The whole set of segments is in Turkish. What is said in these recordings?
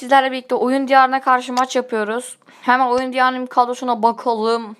Sizlerle birlikte oyun diyarına karşı maç yapıyoruz. Hemen oyun diyarının kadrosuna bakalım.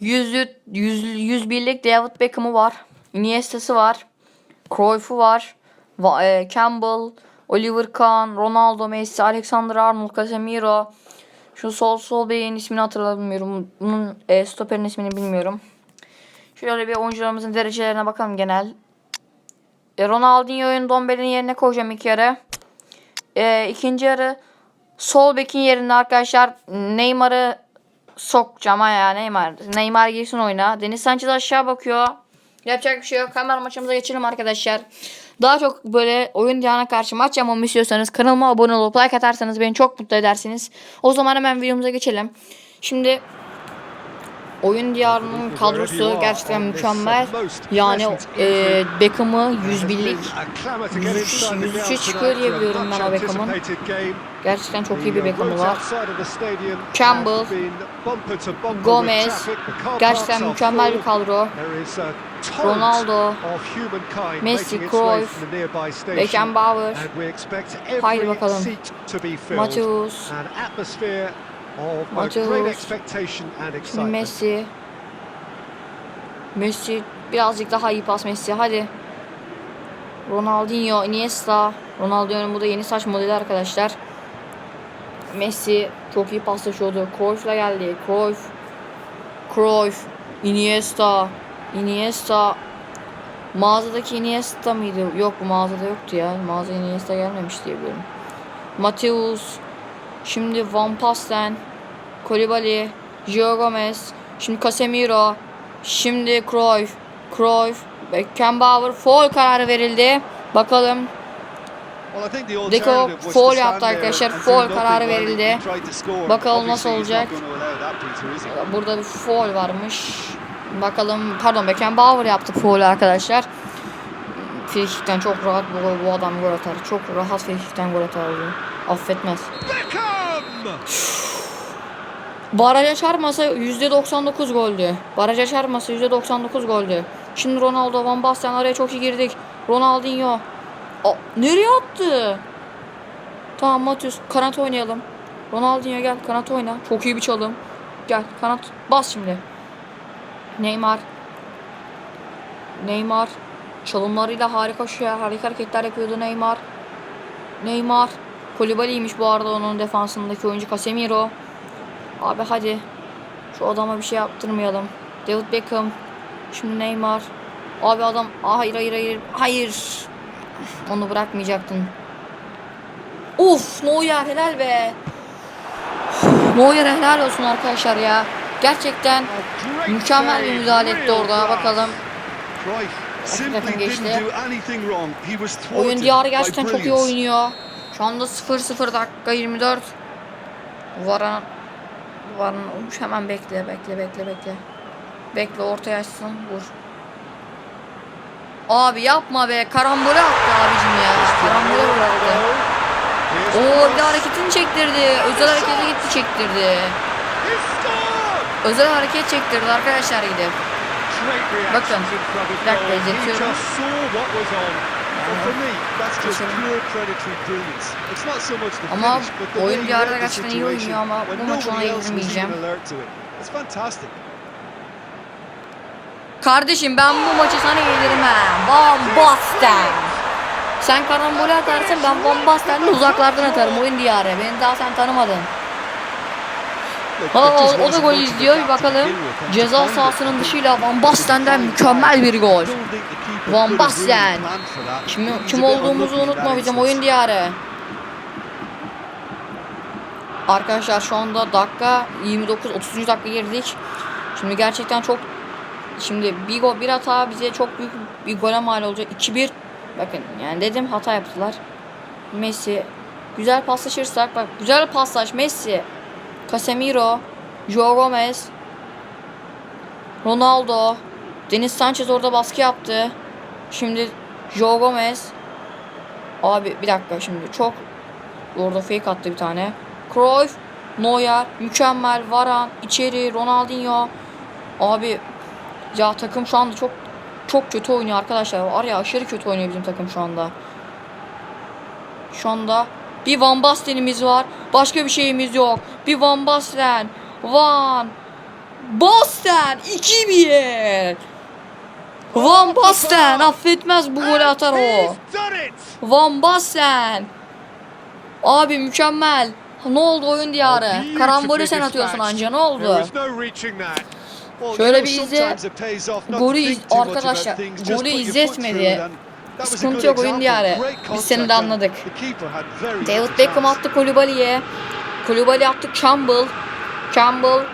100, 100, 101'lik David Beckham'ı var. Iniesta'sı var. Cruyff'u var. Va- e, Campbell, Oliver Kahn, Ronaldo, Messi, Alexander Arnold, Casemiro. Şu sol sol beyin ismini hatırlamıyorum. Bunun e, stoperin ismini bilmiyorum. Şöyle bir oyuncularımızın derecelerine bakalım genel. E, Ronaldinho'yu Dombele'nin yerine koyacağım iki yere. E, ikinci yarı sol bekin yerine arkadaşlar Neymar'ı sokacağım ha ya Neymar. Neymar girsin oyuna. Deniz Sanchez aşağı bakıyor. Yapacak bir şey yok. Hemen maçımıza geçelim arkadaşlar. Daha çok böyle oyun diyana karşı maç yapmamı istiyorsanız kanalıma abone olup like atarsanız beni çok mutlu edersiniz. O zaman hemen videomuza geçelim. Şimdi oyun diyarının kadrosu gerçekten mükemmel. Yani e, Beckham'ı 101'lik 103 103'e çıkıyor diye ben o Beckham'ın. Gerçekten çok iyi bir Beckham'ı var. Campbell, Gomez, gerçekten mükemmel bir kadro. Ronaldo, Messi, Cruyff, Beckenbauer, Haydi bakalım. Mateus, Mateus, şimdi Messi. Messi birazcık daha iyi pas Messi. Hadi. Ronaldinho, Iniesta. Ronaldinho'nun bu da yeni saç modeli arkadaşlar. Messi çok iyi paslaşıyordu. Cruyff'la geldi. Cruyff. Cruyff. Iniesta. Iniesta. Mağazadaki Iniesta mıydı? Yok bu mağazada yoktu ya. Mağaza Iniesta gelmemiş diye biliyorum. Mateus. Şimdi Van Basten. Kolibali. Gio Gomez. Şimdi Casemiro. Şimdi Cruyff. Cruyff. Beckenbauer. Foul kararı verildi. Bakalım Deko foul yaptı arkadaşlar. Foul kararı verildi. Bakalım nasıl olacak. Burada bir foul varmış. Bakalım pardon Beckenbauer yaptı foul arkadaşlar. Frikikten çok rahat bu, bu adam gol atar. Çok rahat frikikten gol atar. Affetmez. Baraja çarpmasa %99 goldü. Baraja çarpmasa %99 goldü. Şimdi Ronaldo, Van Basten araya çok iyi girdik. Ronaldinho. Aa, nereye attı? Tamam Matius kanat oynayalım. Ronaldinho gel kanat oyna. Çok iyi bir çalım. Gel kanat bas şimdi. Neymar. Neymar. Çalımlarıyla harika şey, harika hareketler yapıyordu Neymar. Neymar. Kolibali'ymiş bu arada onun defansındaki oyuncu Casemiro. Abi hadi. Şu adama bir şey yaptırmayalım. David Beckham. Şimdi Neymar. Abi adam. Aa, hayır hayır hayır. Hayır. Onu bırakmayacaktın. Uf Neuer helal be. Neuer helal olsun arkadaşlar ya. Gerçekten mükemmel bir müdahale etti orada. Bakalım. Hakikaten geçti. Oyun diyarı gerçekten çok iyi oynuyor. Şu anda 0-0 dakika 24. Varan Varan olmuş hemen bekle bekle bekle bekle. Bekle ortaya açsın vur. Abi yapma be karambole attı abicim ya. Karambole bıraktı. Oo bir de hareketini çektirdi. Özel harekete gitti çektirdi. Özel hareket çektirdi arkadaşlar gidip. Bakın. Bir dakika izletiyorum. Ama oyun bir arada gerçekten iyi oynuyor ama bu maçı ona yedirmeyeceğim. Kardeşim ben bu maçı sana yedirmem. Van Basten. Sen karambole atarsın ben Van Basten'le uzaklardan atarım oyun diyarı. Beni daha sen tanımadın. Ha, o, da gol izliyor bir bakalım. Ceza sahasının dışıyla Van Basten'den mükemmel bir gol. Van Basten. Kim, kim olduğumuzu unutma bizim oyun diyarı. Arkadaşlar şu anda dakika 29 30. dakika girdik. Şimdi gerçekten çok şimdi bir gol bir hata bize çok büyük bir gole mal olacak. 2-1 bakın yani dedim hata yaptılar. Messi güzel paslaşırsak bak güzel paslaş Messi Casemiro Joe Gomez Ronaldo Deniz Sanchez orada baskı yaptı. Şimdi Joe Gomez Abi bir dakika şimdi çok orada fake attı bir tane. Cruyff, Neuer, mükemmel, Varan, içeri, Ronaldinho. Abi ya takım şu anda çok çok kötü oynuyor arkadaşlar. Var ya aşırı kötü oynuyor bizim takım şu anda. Şu anda Bir Van Basten'imiz var. Başka bir şeyimiz yok. Bir Van Basten. Van Basten 2-1. Van Basten affetmez bu golü atar o. Van Basten. Abi mükemmel. Ne oldu oyun diyarı? Karambolü sen atıyorsun anca ne oldu? Şöyle bir izle. Golü iz- arkadaşlar, golü izletmedi. Sıkıntı yok oyun diyarı. Biz seni de anladık. David Beckham attı Kolibali'ye. Kolibali attı Campbell. Campbell.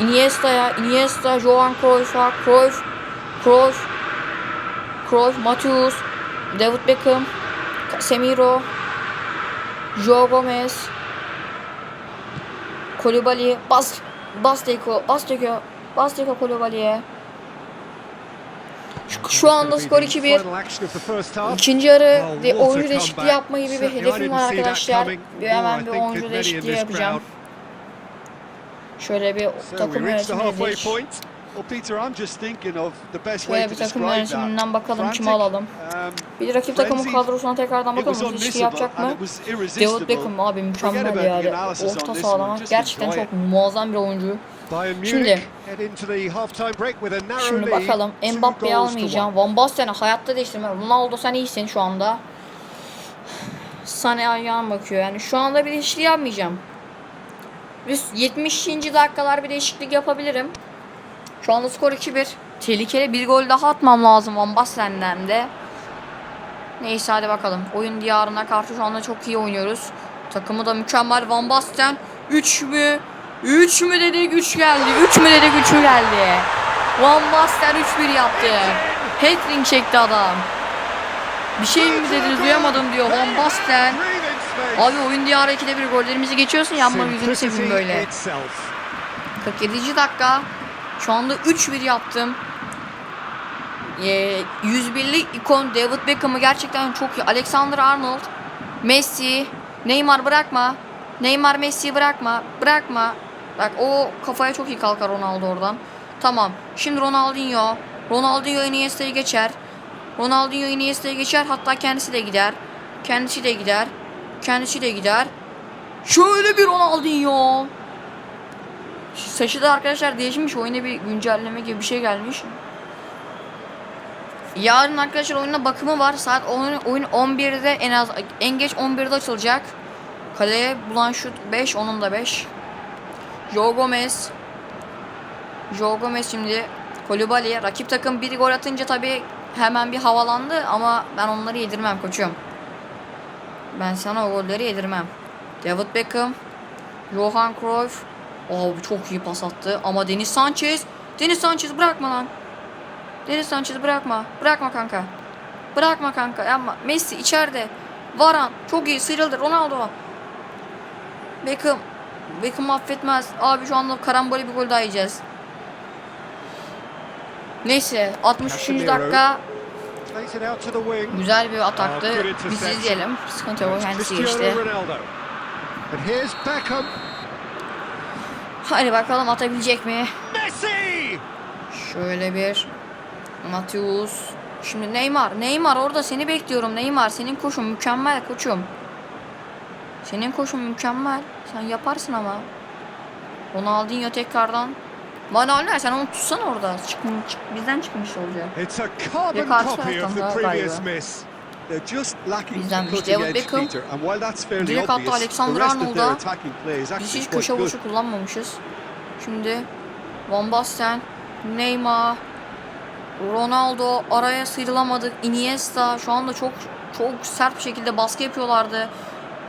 Iniesta'ya. Iniesta. Johan Cruyff'a. Cruyff. Cruyff. Cruyff. Matthews. David Beckham. Casemiro. Joe Gomez. Kolibali. Bas. Basteko. Basteko. Basteko Kolibali'ye. Şu, şu anda skor 2-1. Final action of the first half. İkinci yarı bir oyuncu değişikliği yapma gibi bir hedefim var arkadaşlar. Bir hemen bir oyuncu değişikliği yapacağım. Şöyle bir takım reached the Şöyle bir to takım describe yönetiminden that. bakalım kimi alalım. um, Bir rakip takımın kadrosuna tekrardan bakalım. was Değişikliği unmissable yapacak mı? David. Beckham abi mükemmel yani. Orta just gerçekten çok muazzam bir oyuncu. Şimdi- Şimdi bakalım Mbappe'yi almayacağım. Van Basten'i hayatta değiştirmem. Ronaldo sen iyisin şu anda. Sana ayağına bakıyor yani. Şu anda bir değişiklik yapmayacağım. Biz 70. dakikalar bir değişiklik yapabilirim. Şu anda skor 2-1. Tehlikeli bir gol daha atmam lazım Van Basten'den de. Neyse hadi bakalım. Oyun diyarına karşı şu anda çok iyi oynuyoruz. Takımı da mükemmel. Van Basten 3 mü? 3 mü dedik 3 geldi. 3 mü dedik 3 mü geldi. Van Basten 3-1 yaptı. Hat-trick çekti adam. Bir şey mi dediniz duyamadım diyor Van Basten. Abi oyun diyarı 2'de bir gollerimizi geçiyorsun yanma yüzünü seveyim böyle. itself. 47. dakika. Şu anda 3-1 yaptım. Ee, 101'lik ikon David Beckham'ı gerçekten çok iyi. Alexander Arnold, Messi, Neymar bırakma. Neymar Messi'yi bırakma. Bırakma. Bak o kafaya çok iyi kalkar Ronaldo oradan. Tamam. Şimdi Ronaldinho. Ronaldinho Iniesta'yı geçer. Ronaldinho Iniesta'yı geçer. Hatta kendisi de gider. Kendisi de gider. Kendisi de gider. Şöyle bir Ronaldinho. Saçı da arkadaşlar değişmiş. Oyuna bir güncelleme gibi bir şey gelmiş. Yarın arkadaşlar oyuna bakımı var. Saat oyun, oyun 11'de en az en geç 11'de açılacak. Kaleye bulan şut 5, onun da 5. Joe Gomez. Joe Gomez şimdi Kolibali. Rakip takım bir gol atınca tabi hemen bir havalandı ama ben onları yedirmem koçum. Ben sana o golleri yedirmem. David Beckham. Johan Cruyff. Abi çok iyi pas attı ama Deniz Sanchez. Deniz Sanchez bırakma lan. Deniz Sanchez bırakma. Bırakma kanka. Bırakma kanka. Ama Messi içeride. Varan çok iyi sıyrıldı. Ronaldo. Beckham. Beckham affetmez. Abi şu anda karambole bir gol daha yiyeceğiz. Neyse 63. Casemiro. dakika güzel bir ataktı. Biz izleyelim. Sıkıntı yok kendisi geçti. And here's Beckham. Hadi bakalım atabilecek mi? Messi! Şöyle bir Matius. Şimdi Neymar. Neymar orada seni bekliyorum. Neymar senin koşun mükemmel koçum. Senin koşun mükemmel. Sen yaparsın ama. Ronaldinho tekrardan. Manuel sen onu tutsana orada. Çık, çık, bizden çıkmış olacak. It's a carbon copy of the previous miss. They're just lacking Bizden David Beckham. Direkt the Alexander Arnold'a. Biz hiç köşe vuruşu kullanmamışız. Şimdi Van Basten, Neymar, Ronaldo araya sıyrılamadık. Iniesta şu anda çok çok sert bir şekilde baskı yapıyorlardı.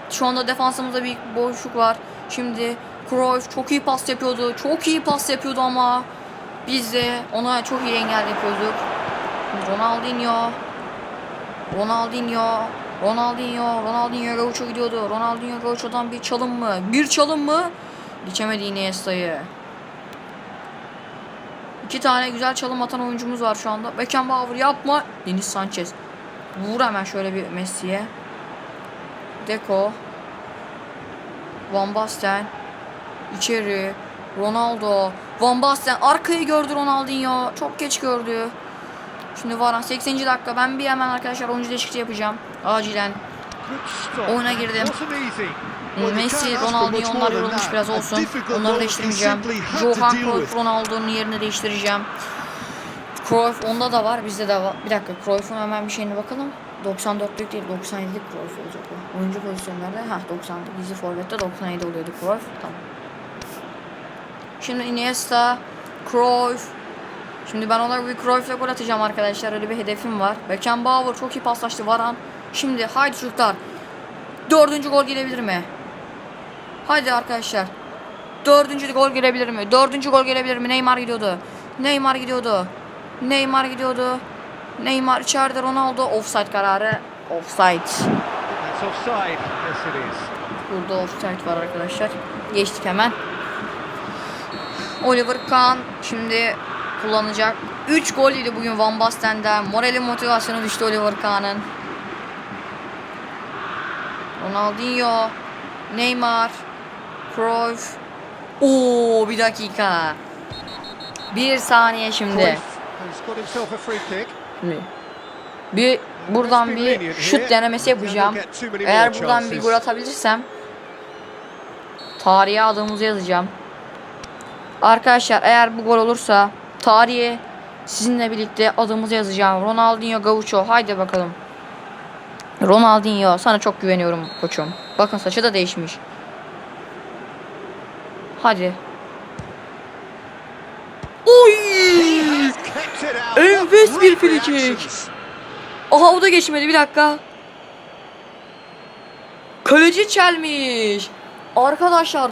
Şu anda defansımızda bir boşluk var. Şimdi Cruyff çok iyi pas yapıyordu. Çok iyi pas yapıyordu ama biz de ona çok iyi engel yapıyorduk. Ronaldinho Ronaldinho Ronaldinho Ronaldinho Gaucho gidiyordu. Ronaldinho Gaucho'dan bir çalım mı? Bir çalım mı? Geçemedi Iniesta'yı. İki tane güzel çalım atan oyuncumuz var şu anda. Beckenbauer yapma. Deniz Sanchez. Vur hemen şöyle bir Messi'ye. Deco. Van Basten. İçeri. Ronaldo. Van Basten arkayı gördü Ronaldinho. Çok geç gördü. Şimdi Varan 80. dakika. Ben bir hemen arkadaşlar oyuncu değişikliği yapacağım. Acilen. Oyuna girdim. Messi, Ronaldinho onlar yorulmuş biraz olsun. Onları değiştirmeyeceğim. Johan Cruyff, Ronaldo'nun yerini değiştireceğim. Cruyff onda da var, bizde de var. Bir dakika Cruyff'un hemen bir şeyine bakalım. 94'lük değil, 97'lik Cruyff olacak o. Oyuncu pozisyonlarda, ha 90'lık. Gizli forvette 97 oluyordu Cruyff. Tamam. Şimdi Iniesta, Cruyff. Şimdi ben ona bir Cruyff'la gol atacağım arkadaşlar. Öyle bir hedefim var. Beckenbauer çok iyi paslaştı Varan. Şimdi haydi çocuklar. Dördüncü gol gelebilir mi? Hadi arkadaşlar. Dördüncü gol gelebilir mi? Dördüncü gol gelebilir mi? Neymar gidiyordu. Neymar gidiyordu. Neymar gidiyordu. Neymar içeride Ronaldo. Offside kararı. Offside. Burada offside var arkadaşlar. Geçtik hemen. Oliver Kahn şimdi kullanacak. 3 gol yedi bugün Van Basten'den. Morali motivasyonu düştü Oliver Kahn'ın. Ronaldinho, Neymar, Cruyff. Oo bir dakika. Bir saniye şimdi. Şimdi bir buradan bir şut denemesi yapacağım. Eğer buradan bir gol atabilirsem tarihe adımızı yazacağım. Arkadaşlar eğer bu gol olursa tarihe sizinle birlikte adımızı yazacağım. Ronaldinho Gaucho haydi bakalım. Ronaldinho sana çok güveniyorum koçum. Bakın saçı da değişmiş. Hadi. Oy! Enfes bir frikik. Aha o da geçmedi bir dakika. Kaleci çelmiş. Arkadaşlar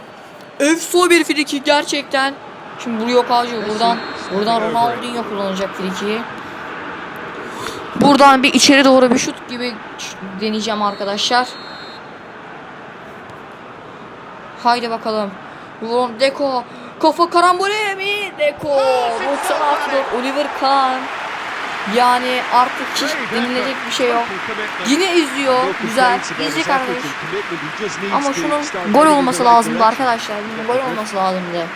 efso bir friki gerçekten. Şimdi buraya Kaju buradan buradan Ronaldinho kullanacak frikiyi. Buradan bir içeri doğru bir şut gibi deneyeceğim arkadaşlar. Haydi bakalım. Ron Deko kafa karambole mi? Deko 96 Oliver Kahn. Yani artık hiç denilecek bir şey yok. Yine izliyor. Güzel. İzle kardeş. Ama şunun gol olması lazımdı arkadaşlar. Bunun gol olması lazımdı.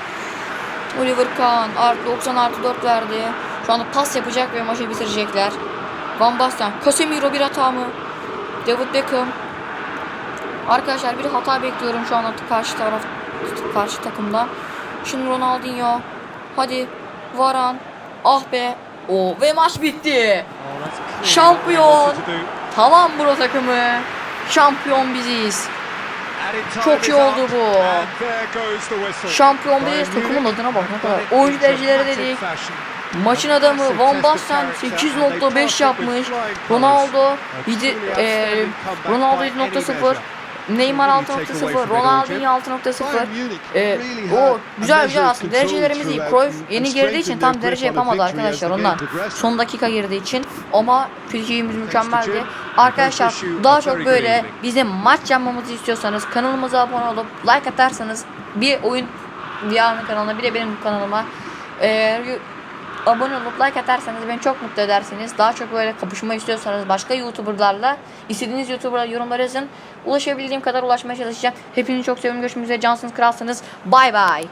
Oliver Kahn artı 90 artı 4 verdi. Şu anda pas yapacak ve maçı bitirecekler. Van Basten. Casemiro bir hata mı? David Beckham. Arkadaşlar bir hata bekliyorum şu anda karşı taraf karşı takımda. Şimdi Ronaldinho. Hadi Varan. Ah be. O ve maç bitti. Şampiyon. Tamam bro takımı. Şampiyon biziz. Çok iyi oldu bu. Şampiyon biziz. Takımın adına bak ne kadar. Oyuncu dereceleri dedik. Maçın adamı Van Basten 8.5 yapmış. Ronaldo 7 e, Ronaldo 7.0 Neymar 6.0 Ronaldinho 6.0 e, o güzel güzel aslında derecelerimiz iyi. Cruyff yeni girdiği için tam derece yapamadı arkadaşlar ondan. Son dakika girdiği için ama fiziğimiz mükemmeldi. Arkadaşlar daha çok böyle bizim maç yapmamızı istiyorsanız kanalımıza abone olup like atarsanız bir oyun Diğer kanalına bir de benim kanalıma e, abone olup like atarsanız beni çok mutlu edersiniz. Daha çok böyle kapışma istiyorsanız başka YouTuber'larla istediğiniz YouTuber'a yorumlar yazın. Ulaşabildiğim kadar ulaşmaya çalışacağım. Hepinizi çok seviyorum. Görüşmek üzere. Cansınız, kralsınız. Bay bay.